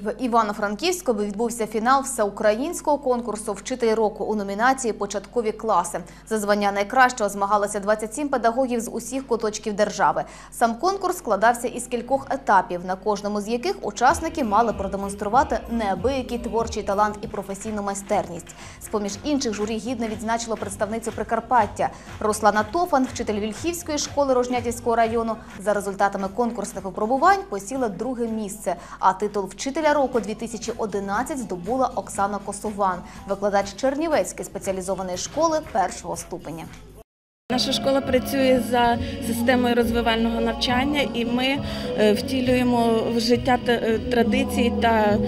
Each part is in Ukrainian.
В Івано-Франківську відбувся фінал всеукраїнського конкурсу «Вчитель року» у номінації «Початкові класи». За звання найкращого змагалося 27 педагогів з усіх куточків держави. Сам конкурс складався із кількох етапів, на кожному з яких учасники мали продемонструвати неабиякий творчий талант і професійну майстерність. З-поміж інших журі гідно відзначило представницю Прикарпаття. Руслана Тофан, вчитель Вільхівської школи Рожнятівського району, за результатами конкурсних випробувань посіла друге місце, а титул «Вчителя року» 2011 здобула Оксана Косован, викладач Чернівецької спеціалізованої школи першого ступеня. Наша школа працює за системою розвивального навчання, і ми е, втілюємо в життя е, традиції та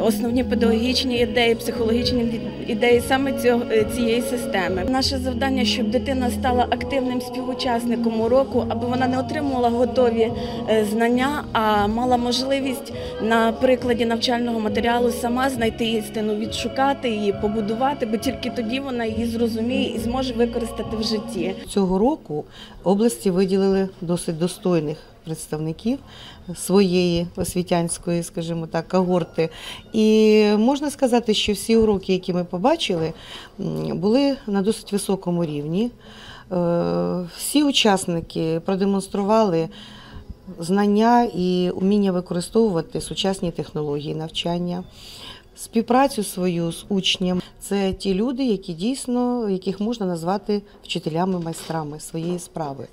основні педагогічні ідеї, психологічні ідеї саме цього- е, цієї системи. Наше завдання, щоб дитина стала активним співучасником уроку, аби вона не отримувала готові е, знання, а мала можливість на прикладі навчального матеріалу сама знайти істину, відшукати її, побудувати, бо тільки тоді вона її зрозуміє і зможе використати в житті. Цього року області виділили досить достойних представників своєї освітянської, скажімо так, когорти. І можна сказати, що всі уроки, які ми побачили, м, були на досить високому рівні. Е, Всі учасники продемонстрували знання і уміння використовувати сучасні технології навчання. Співпрацю свою з учнем це ті люди, які дійсно яких можна назвати вчителями майстрами своєї справи.